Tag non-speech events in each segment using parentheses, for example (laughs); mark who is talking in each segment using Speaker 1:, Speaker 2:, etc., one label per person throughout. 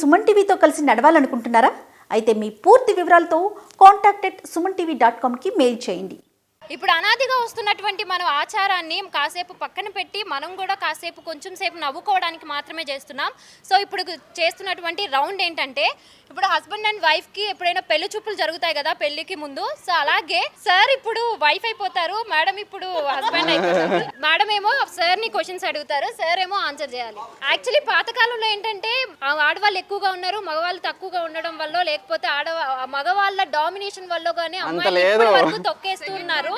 Speaker 1: సుమన్ టీవీతో కలిసి నడవాలనుకుంటున్నారా? అయితే మీ పూర్తి వివరాలతో contact at Suman TV dot కామ్కి mail చేయండి.
Speaker 2: ఇప్పుడు అనాదిగా వస్తున్నటువంటి మన ఆచారాన్ని కాసేపు పక్కన పెట్టి మనం కూడా కాసేపు కొంచెం సేపు నవ్వుకోవడానికి మాత్రమే చేస్తున్నాం. సో ఇప్పుడు చేస్తున్నటువంటి రౌండ్ ఏంటంటే ఇప్పుడు హస్బెండ్ అండ్ వైఫ్కి ఎప్పుడైనా పెళ్ళి చూపులు జరుగుతాయి కదా పెళ్ళికి ముందు. సో అలాగే సార్ ఇప్పుడు వైఫ్ అయిపోతారు మేడం ఇప్పుడు హస్బెండ్ అయిపోతారు. మేడం ఏమో సార్ని క్వశ్చన్స్ అడుగుతారు సార్ ఏమో ఆన్సర్ చేయాలి. యాక్చువల్లీ పాతకాలంలో ఏంటంటే ఆడవాళ్ళు ఎక్కువగా ఉన్నారు మగవాళ్ళు తక్కువగా ఉండడం వల్ల లేకపోతే ఆడ మగవాళ్ళ డామినేషన్ వల్ల కానీ అమ్మాయిలు తొక్కేస్తూ ఉన్నారు.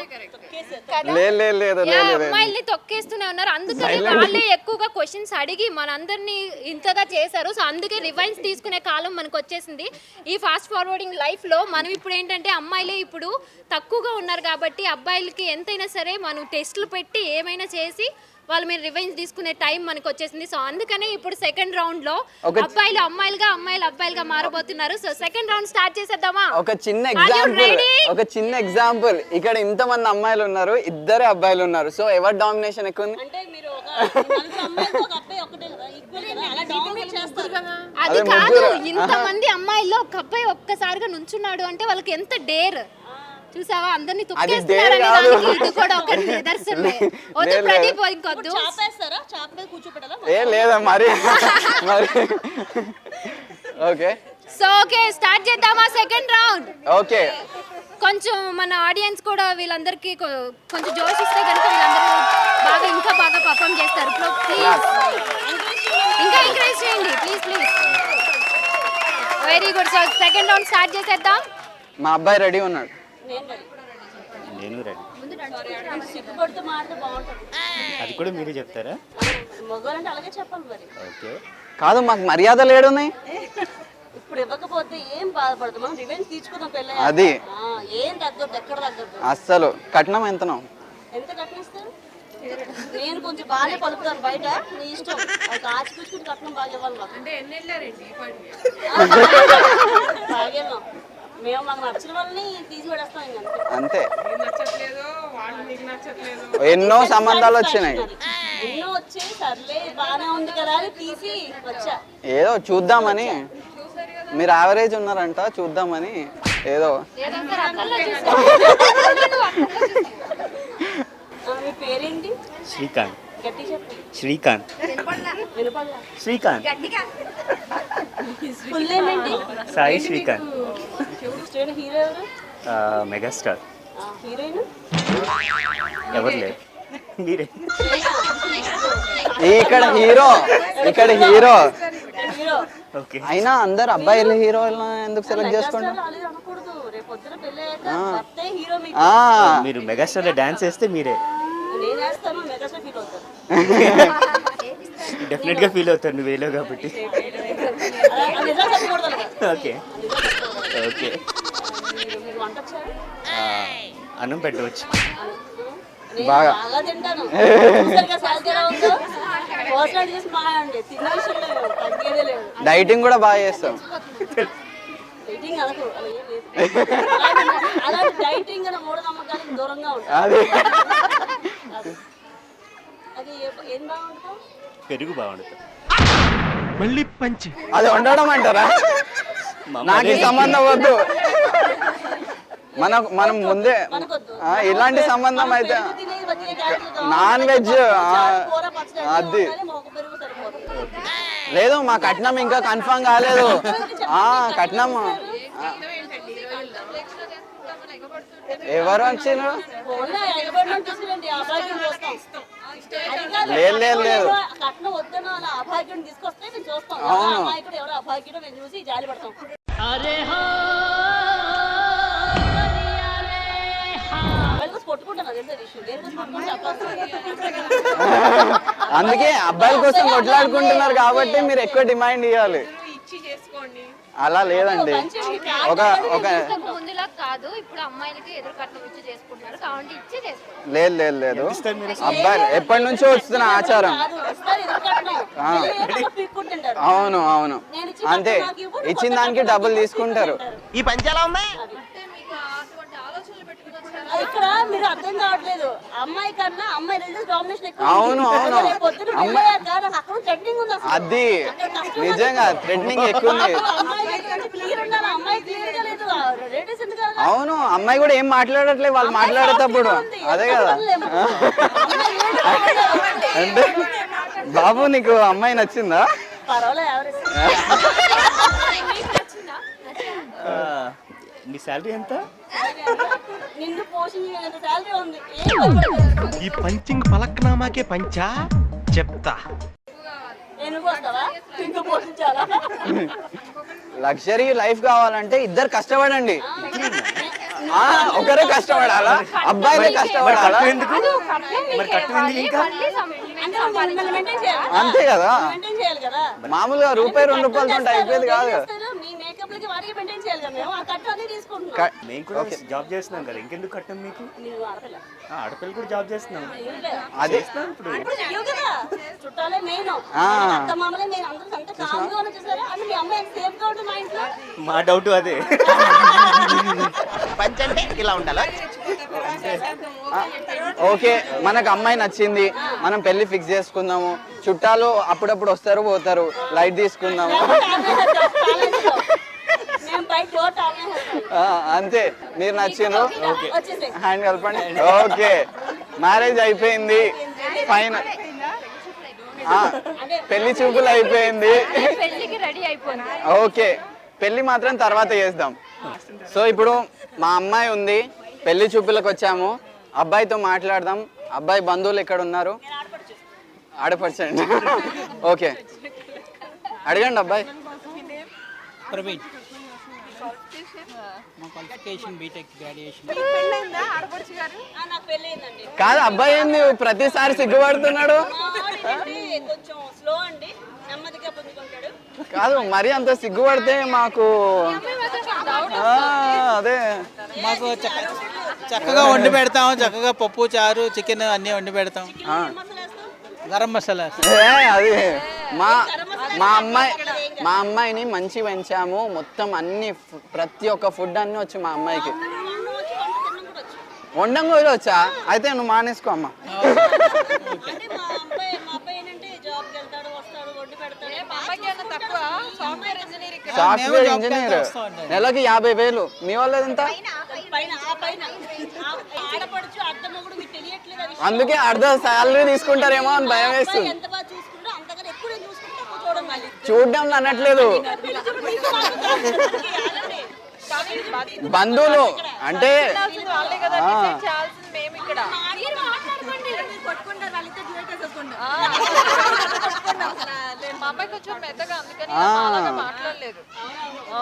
Speaker 2: అమ్మాయిల్ని తొక్కేస్తూనే ఉన్నారు. అందుకని వాళ్ళే ఎక్కువగా క్వశ్చన్స్ అడిగి మనందరినీ ఇంతగా చేశారు. సో అందుకే రివైన్స్ తీసుకునే కాలం మనకు వచ్చేసింది. ఈ ఫాస్ట్ ఫార్వర్డింగ్ లైఫ్లో మనం ఇప్పుడు ఏంటంటే అమ్మాయిలే ఇప్పుడు తక్కువగా ఉన్నారు కాబట్టి అబ్బాయిలకి ఎంతైనా సరే మనం టెస్టులు పెట్టి ఏమైనా చేసి వాళ్ళ మీద రివెంజ్ తీసుకునే టైం మనకు వచ్చేసింది సో అందుకనే ఇప్పుడు సెకండ్ రౌండ్లో
Speaker 3: ఒక-
Speaker 2: అబ్బాయిలు అమ్మాయిలుగా అమ్మాయిలు అబ్బాయిలుగా మారబోతున్నారు. సో సెకండ్ రౌండ్ స్టార్ట్ చేసేద్దామా?
Speaker 3: ఒక చిన్న ఎగ్జాంపుల్? ఒక చిన్న ఎగ్జాంపుల్ ఇక్కడ ఇంతమంది అమ్మాయిలు ఉన్నారు ఇద్దరే అబ్బాయిలు ఉన్నారు. సో ఎవరు డామినేషన్ ఎక్కువ ఉంది?
Speaker 4: అంటే మీరు ఒక నలుగురు అమ్మాయిలతో ఒక అబ్బాయి ఒకటే కదా ఈక్వల్ కదా? అలా డామినేట్ చేస్తారు.
Speaker 2: అది
Speaker 3: అదే
Speaker 2: కాదు. ఇంతమంది అమ్మాయిల్లో ఒక అబ్బాయి ఒక్కసారిగా నుంచున్నాడు అంటే వాళ్ళకి ఎంత డేర్ చూసావా? అందరినీ
Speaker 3: లేదు, (laughs)
Speaker 2: ప్రదీప్ ఇంకొద్దు.
Speaker 4: చాపేస్తారా? చాప మీద కూర్చోపెట్టాలా
Speaker 3: ఏ లేదా మరి? మరి? ఓకే.
Speaker 2: సో ఓకే స్టార్ట్ చేద్దామా సెకండ్ రౌండ్?
Speaker 3: ఓకే.
Speaker 2: కొంచెం మన ఆడియన్స్ కూడా వీళ్ళందరికీ కొంచెం జోష్ ఇస్తే కనుక వీళ్ళందరూ బాగా ఇంకా బాగా పర్ఫామ్ చేస్తారు. ప్లీజ్ ఇంకా ఎంకరేజ్ చేయండి. Please please very good so second round start చేసేద్దాం.
Speaker 3: మా అబ్బాయి రెడీ ఉన్నాడు.
Speaker 4: నేను రెడీ. సిగ్గుపడుతూ మాడితే బాగుంటుంది.
Speaker 5: అది కూడా మీరే చెప్తారా?
Speaker 4: మగవాళ్ళంటే అలాగే చెప్పాలి మరి.
Speaker 5: ఓకే.
Speaker 3: కాదు మాకు మర్యాద లేడున్నాయి
Speaker 4: ఇప్పుడు ఇవ్వకపోతే ఏం బాధపడదు. మనం రివెంజ్ తీసుకుందాం పెళ్ళి
Speaker 3: అది.
Speaker 4: ఏం తగ్గదు ఎక్కడ తగ్గదు.
Speaker 3: అస్సలు. కట్నం ఎంతనో?
Speaker 4: ఎంత కట్టిస్తారు నేను కొంచెం బాగానే పలుకుతాను బయట. నీ ఇష్టం. అది ఆచి కూర్చుని కట్నం బాగా ఇవ్వాలి మాకు. అంటే ఎన్ని వెళ్ళారండి బాగా మేము మాకు నచ్చిన వాళ్ళని తీసి పడేస్తాం ఇంకా అంతే.
Speaker 3: ఎన్నో సంబంధాలు వచ్చినాయి.
Speaker 4: ఎన్నో వచ్చి సర్లే బాగానే ఉంది కదా అని తీసి వచ్చా.
Speaker 3: ఏదో చూద్దామని. మీరు యావరేజ్ ఉన్నారంట చూద్దామని. ఏదో.
Speaker 4: మీ పేరేంటి?
Speaker 5: శ్రీకాంత్. శ్రీకాంత్. శ్రీకాంత్. (laughs) సాయి శ్రీకాంత్.
Speaker 4: Hero
Speaker 5: megastar. ఎవరు లేరు మీరే.
Speaker 3: ఇక్కడ హీరో. ఇక్కడ హీరో.
Speaker 4: హీరో.
Speaker 5: ఓకే.
Speaker 3: అయినా అందరు అబ్బాయిలు హీరోలను ఎందుకు సెలెక్ట్
Speaker 4: మెగాస్టార్ హీరో
Speaker 3: ఆ,
Speaker 5: మీరు మెగాస్టార్లో డాన్స్ వేస్తే మీరే.
Speaker 4: వేస్తాను మెగాస్టార్ ఫీల్
Speaker 5: అవుతారు. నువ్వు వేలో కాబట్టి. ఓకే. ఓకే. అన్నం పెట్టవచ్చు.
Speaker 3: బాగా. డైటింగ్ కూడా బాగా చేస్తాం.
Speaker 4: డైటింగ్ దూరంగా ఏం బాగుంటుందో?
Speaker 5: పెరుగు బాగుంటుంది.
Speaker 3: అది వండడం అంటారా? నాకు ఈ సంబంధం వద్దు. మన మనం ముందే ఇలాంటి సంబంధం అయితే
Speaker 4: పెరుగు.
Speaker 3: నాన్ వెజ్ అది.
Speaker 4: పెరుగు
Speaker 3: లేదు మా కట్నం ఇంకా కన్ఫర్మ్ కాలేదు. ఆ కట్నం. ఎవరు
Speaker 4: తీసుకురండి అభాగ్యం చూస్తాం
Speaker 3: లేదు, లేదు, లేదు.
Speaker 4: కట్నం వద్దనో అలా అభాగ్యం తీసుకొస్తే మేము చూస్తాం
Speaker 3: అవును.
Speaker 4: అమాయకుడు ఎవరో అభాగ్యుడో మేము చూసి జాలి పడతాం. అబ్బాయిలు కొట్టుకుంటాను అదే ఇష్యూ దేని కోసం కొట్టుకుంటే చెప్పాల్సింది (laughs)
Speaker 3: అందుకే అబ్బాయిల కోసం కొట్లాడుకుంటున్నారు కాబట్టి మీరు ఎక్కువ డిమాండ్ ఇవ్వాలి. అలా లేదండి. ఒక ఒక
Speaker 2: ఇంతకు ముందులా కాదు. ఇప్పుడు అమ్మాయిలకి ఎదురు కట్నం ఇచ్చి చేసుకుంటున్నారు. కాబట్టి ఇచ్చి చేసుకుంటారు
Speaker 3: లేదు లేదు లేదు. అబ్బాయిలు ఎప్పటి నుంచో వస్తున్న ఆచారం. అవును అవును. అంతే. ఇచ్చిన దానికి డబ్బులు తీసుకుంటారు.
Speaker 6: ఈ పంచాలా ఉంది?
Speaker 4: ఇక్కడ మీరు అర్థం కావట్లేదు. అమ్మాయి కన్నా అమ్మాయి రిజల్ట్ డామినేషన్ ఎక్కువ
Speaker 3: అవును, అవును.
Speaker 4: పొద్దున పెళ్ళయ్యాక నాకు అక్కడ థ్రెడ్డింగ్ ఉంది అసలు.
Speaker 3: అది నిజంగా థ్రెడ్నింగ్ ఎక్కువ ఉంది.
Speaker 4: అమ్మాయి క్లియర్ ఉండాలి అమ్మాయి క్లియర్గా లేదు. లేడీస్ ఎందుకు అలా?
Speaker 3: అవును అమ్మాయి కూడా ఏం మాట్లాడట్లేదు వాళ్ళు మాట్లాడేటప్పుడు. అదే కదా. అంటే బాబు నీకు అమ్మాయి నచ్చిందా?
Speaker 5: నీ శాలరీ ఎంత?
Speaker 4: నిన్ను శాలరీ ఉంది. భయపడకు.
Speaker 6: ఈ పంచింగ్ పలక్నామాకే పంచా? చెప్తా.
Speaker 4: నేను వస్తావా నిన్ను పోషించాలా?
Speaker 3: లగ్జరీ లైఫ్ కావాలంటే ఇద్దరు కష్టపడండి. ఆ, ఒకరే కష్టపడాలా? అబ్బాయిలే కష్టపడాలా?
Speaker 5: ఎందుకు? మరి కట్టు ఎందుకు ఇంకా?
Speaker 4: అంటే మిమ్మల్ని మెయింటైన్ చేయాలి?
Speaker 3: అంతే కదా.
Speaker 4: మెయింటైన్ చేయాలి కదా?
Speaker 3: మామూలుగా రూపాయి రెండు రూపాయలతో అయిపోయేది కాదు కదా.
Speaker 4: చేస్తారు, మీ మేకప్ లకి వాడికి మెయింటైన్ చేయాలి కదా మేము. ఆ కట్టు అనేది తీసుకుంటున్నాం.
Speaker 3: క-
Speaker 5: మేము కూడా జాబ్ చేస్తున్నాం కదా. ఇంకెందుకు కట్టం మీకు?
Speaker 4: నువ్వు ఆడపిల్ల.
Speaker 5: ఆ, ఆడపిల్లలు కూడా జాబ్ చేస్తున్నాం.
Speaker 3: అదే.
Speaker 5: ఇప్పుడు.
Speaker 4: ఇప్పుడు చెయ్యవు కదా. చుట్టాలే మెయిన్
Speaker 3: ఆ.
Speaker 4: అత్త మామలే మెయిన్ అందరూ అంత కామ్గా ఉన్న చూసారా? అంటే మీ అమ్మాయి సేఫ్గా ఉంటుంది మా ఇంట్లో?
Speaker 5: మా డౌట్ అదే.
Speaker 6: పంచంటే ఇలా ఉండాలా?
Speaker 3: ఓకే. మనకు అమ్మాయి నచ్చింది. మనం పెళ్ళి ఫిక్స్ చేసుకుందాము. చుట్టాలు అప్పుడప్పుడు వస్తారు పోతారు. లైట్ తీసుకుందాము.
Speaker 4: కాలేజీలో. మేము బయట డోర్ తాగేసేస్తాం.
Speaker 3: ఆ, అంతే. మీరు నచ్చిండ్రు. హ్యాండ్ కలపండి. ఓకే మ్యారేజ్ అయిపోయింది. ఫైన్ పెళ్ళి చూపులు అయిపోయింది.
Speaker 2: పెళ్ళికి రెడీ అయిపోయింది
Speaker 3: ఓకే. పెళ్ళి మాత్రం తర్వాత చేద్దాం. సో ఇప్పుడు మా అమ్మాయి ఉంది. పెళ్ళి చూపులకు వచ్చాము. అబ్బాయితో మాట్లాడదాం. అబ్బాయి బంధువులు ఎక్కడ ఉన్నారు? ఆడపరచండి (laughs) ఓకే. అడగండి అబ్బాయి.
Speaker 7: ప్రవీణ్ మా క్వాలిఫికేషన్ బీటెక్ గ్రాడ్యుయేషన్
Speaker 4: ఆ, నాకు పెళ్ళయిందండి
Speaker 3: కాదు అబ్బాయి ఏంది? ప్రతిసారి సిగ్గుపడుతున్నాడు.
Speaker 4: మా వాడేంటంటే కొంచెం స్లో అండి. నెమ్మదిగా పొందుకుంటాడు
Speaker 3: కాదు మరీ అంత సిగ్గుపడితే మాకు అదే.
Speaker 7: మాకు చక్క చక్కగా వండి పెడతాం చక్కగా పప్పు చారు చికెన్ అన్నీ వండి పెడతాం. గరం మసాలా.
Speaker 3: అది మా మా అమ్మాయి మా అమ్మాయిని మంచి పెంచాము. మొత్తం అన్ని ప్రతి ఒక్క ఫుడ్ అన్ని వచ్చు మా అమ్మాయికి. వండం కూడా వచ్చా? అయితే నువ్వు మానేసుకో అమ్మ.
Speaker 4: సాఫ్ట్వేర్ ఇంజనీర్
Speaker 3: నెలకి యాభై వేలు. మీ వాళ్ళది ఎంత. అందుకే అర్ధ శాలరీ తీసుకుంటారేమో అని భయం వేస్తుంది
Speaker 4: ఎంత బాగా చూసుకుంటా అంతగా ఎక్కువ నేను చూసుకుంటా నువ్వు చూడండి
Speaker 3: అనట్లేదు. బంధువులు అంటే.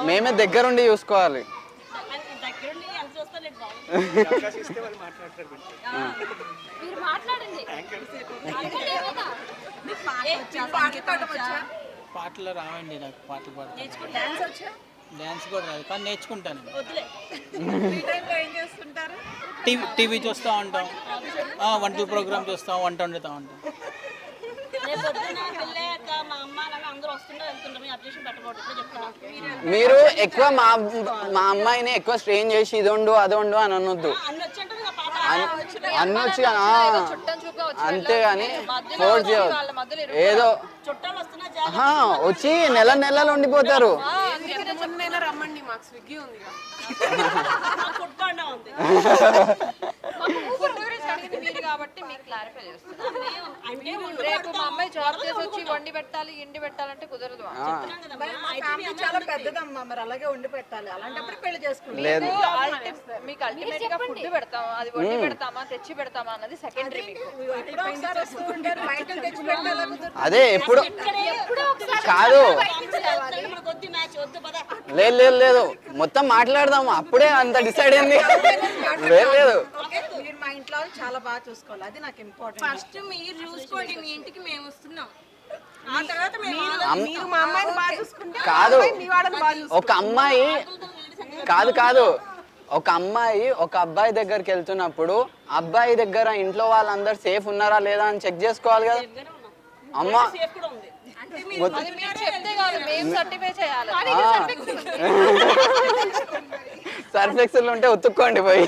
Speaker 3: మేమే దగ్గరుండి చూసుకోవాలి.
Speaker 2: మాట్లాడండి.
Speaker 7: పాటలు రావండి నాకు పాటలు పాడతాను. డ్యాన్స్ కూడా రాదు కానీ నేర్చుకుంటాను. (laughs) టీవీ టీవీ చూస్తూ ఉంటాం. ఆ, వంటల ప్రోగ్రామ్ చూస్తాం వంట వండుతూ ఉంటాం.
Speaker 3: మీరు ఎక్కువ మా మా అమ్మాయిని ఎక్కువ స్ట్రెయిన్ చేసి ఇదొండు అదొండు అని అనొద్దు.
Speaker 4: అన్ని వచ్చి నా పాప
Speaker 3: అన్ని వచ్చి ఆ, అంతేగాని ఫోర్స్ చేయవద్దు ఏదో వచ్చి నెల నెలలు ఉండిపోతారు.
Speaker 4: ఫుడ్ పండా ఉంది
Speaker 8: మీరు కాబట్టి మీకు క్లారిఫై చేస్తున్నాను రేపు మా అమ్మాయి జాబ్ చేసి వచ్చి వండి పెట్టాలి ఇండి పెట్టాలంటే కుదరదు
Speaker 9: చాలా పెద్దదమ్మా మరి అలాగే ఉండి పెట్టాలి అలాంటప్పుడు పెళ్ళి చేసుకుంటాం
Speaker 8: మీకు అల్టిమేట్గా ఫుడ్ పెడతామా అది వండి పెడతామా తెచ్చి పెడతామా అన్నది సెకండరీ.
Speaker 3: అదే ఎప్పుడు కాదు లేదు లేదు లేదు మొత్తం మాట్లాడదాము అప్పుడే అంత డిసైడ్ అయింది లేదు లేదు
Speaker 9: మా ఇంట్లో చాలా బాగా చూసుకోవాలి. అది నాకు ఇంపార్టెంట్
Speaker 4: ఫస్ట్ మీరు చూసుకోండి మీ ఇంటికి మేము వస్తున్నాం. ఆ తర్వాత మేము
Speaker 9: మీరు మా అమ్మాయిని బాగా చూసుకుంటే
Speaker 3: కాదు.
Speaker 9: మీ బాగా.
Speaker 3: ఒక అమ్మాయి కాదు కాదు. ఒక అమ్మాయి ఒక అబ్బాయి దగ్గరికి వెళ్తున్నప్పుడు అబ్బాయి దగ్గర ఇంట్లో వాళ్ళందరూ సేఫ్ ఉన్నారా లేదా అని చెక్ చేసుకోవాలి కదా. అమ్మ.
Speaker 4: సేఫ్ కూడా ఉంది?
Speaker 8: అది మీరు చెప్తే కాదు మేము సర్టిఫై చేయాలి.
Speaker 3: ఆ. సర్ఫ్ ఎక్సెల్ ఉంటే ఉతుక్కోండి పోయి.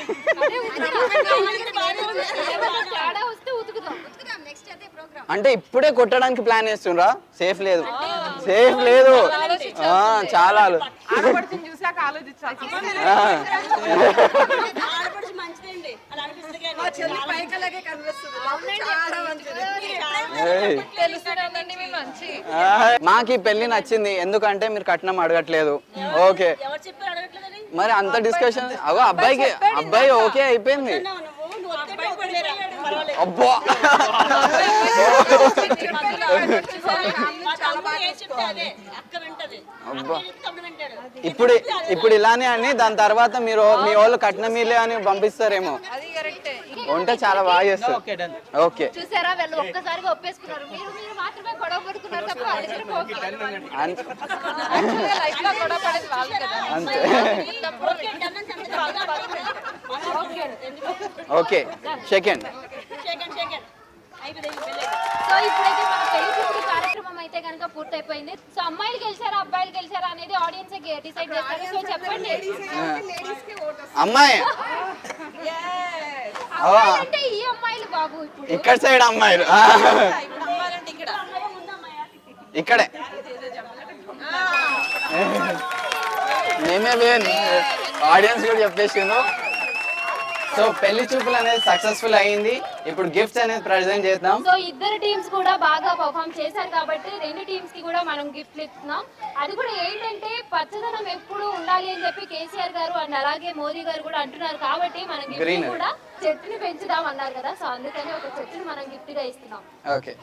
Speaker 3: అంటే ఇప్పుడే కొట్టడానికి ప్లాన్ చేస్తుండ్రా? సేఫ్ లేదు. సేఫ్ లేదు. ఆ, చాలా (laughs) (laughs) (laughs) ఆలో-
Speaker 8: ఆడపడుచుని చూసాక ఆలోచించాల్సి వస్తుంది.
Speaker 3: ఆ.
Speaker 4: ఆడపడుచు మంచిదండి అలా అనిపిస్తుంది కానీ
Speaker 9: మా చెల్లి కనిపిస్తుంది. చాలా మంచిది.
Speaker 3: మాకు ఈ పెళ్ళి నచ్చింది. ఎందుకంటే మీరు కట్నం అడగట్లేదు. ఓకే. మరి అంత డిస్కషన్ అవో అబ్బాయికి అబ్బాయి ఓకే అయిపోయింది. అబ్బా. (laughs) ఇప్పుడు ఇప్పుడు ఇలానే అని దాని తర్వాత మీరు మీ వాళ్ళు కట్నం మీలే అని పంపిస్తారేమో. ఉంటే చాలా బాగా చేస్తారు.
Speaker 7: ఓకే డన్
Speaker 3: ఓకే
Speaker 2: చూసారా? వీళ్ళు ఒక్కసారిగా ఒప్పేసుకున్నారు. మీరు మీరు మాత్రమే గొడవ పడుకున్నారు తప్ప
Speaker 3: అంత-
Speaker 8: లైఫ్లో గొడవ పడేది వాళ్ళు కదా.
Speaker 3: అంతే.
Speaker 4: ఓకే డన్ అని సంగతి బాగా
Speaker 3: ఓకే సెకండ్
Speaker 2: సో ఇప్పుడైతే మన పెళ్ళి చూపుడు కార్యక్రమం అయితే కనుక పూర్తయిపోయింది. సో అమ్మాయిలు గెలిచారా అబ్బాయిలు గెలిచారా అనేది ఆడియన్స్ డిసైడ్ చేస్తారు. సో చెప్పండి.
Speaker 3: అమ్మాయి.
Speaker 2: అంటే ఈ అమ్మాయిలు బాబు ఇప్పుడు.
Speaker 3: ఇక్కడ సైడ్ అమ్మాయిలు?
Speaker 8: ఇక్కడ.
Speaker 3: మేమే ఆడియన్స్ కూడా చెప్పేసిండు. సో పెళ్ళి చూపులు అనేది సక్సెస్ఫుల్ అయింది. ఇప్పుడు గిఫ్ట్స్ అనేది ప్రజెంట్ చేద్దాం.
Speaker 2: సో ఇద్దరు టీమ్స్ కూడా బాగా పర్ఫామ్ చేశారు కాబట్టి రెండు టీమ్స్కి కూడా మనం గిఫ్ట్లు ఇస్తున్నాం. అది కూడా ఏంటంటే పచ్చదనం ఎప్పుడు ఉండాలి అని చెప్పి కేసీఆర్ గారు అండ్ అలాగే మోదీ గారు కూడా అంటున్నారు కాబట్టి మనం గిఫ్ట్. కూడా చెట్టుని పెంచుదాం అన్నారు కదా. సో అందుకని ఒక చెట్టుని మనం గిఫ్ట్గా ఇస్తున్నాం.
Speaker 3: ఓకే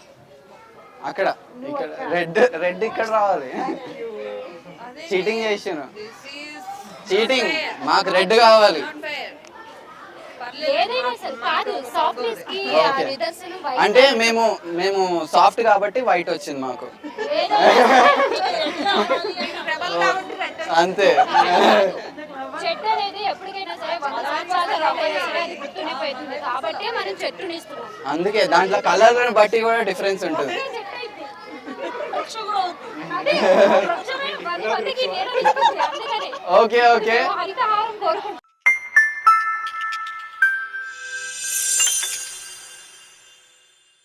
Speaker 3: అక్కడ ఇక్కడ రెడ్ రెడ్ ఇక్కడ రావాలి. చీటింగ్ చేసాను చీటింగ్ మాకు రెడ్ కావాలి. అంటే మేము మేము సాఫ్ట్ కాబట్టి వైట్ వచ్చింది మాకు అంతే
Speaker 2: చెట్టు అనేది ఎప్పటికైనా సరే కాబట్టి మనం చెట్టుని
Speaker 3: అందుకే దాంట్లో కలర్ బట్టి కూడా డిఫరెన్స్ ఉంటుంది ఓకే ఓకే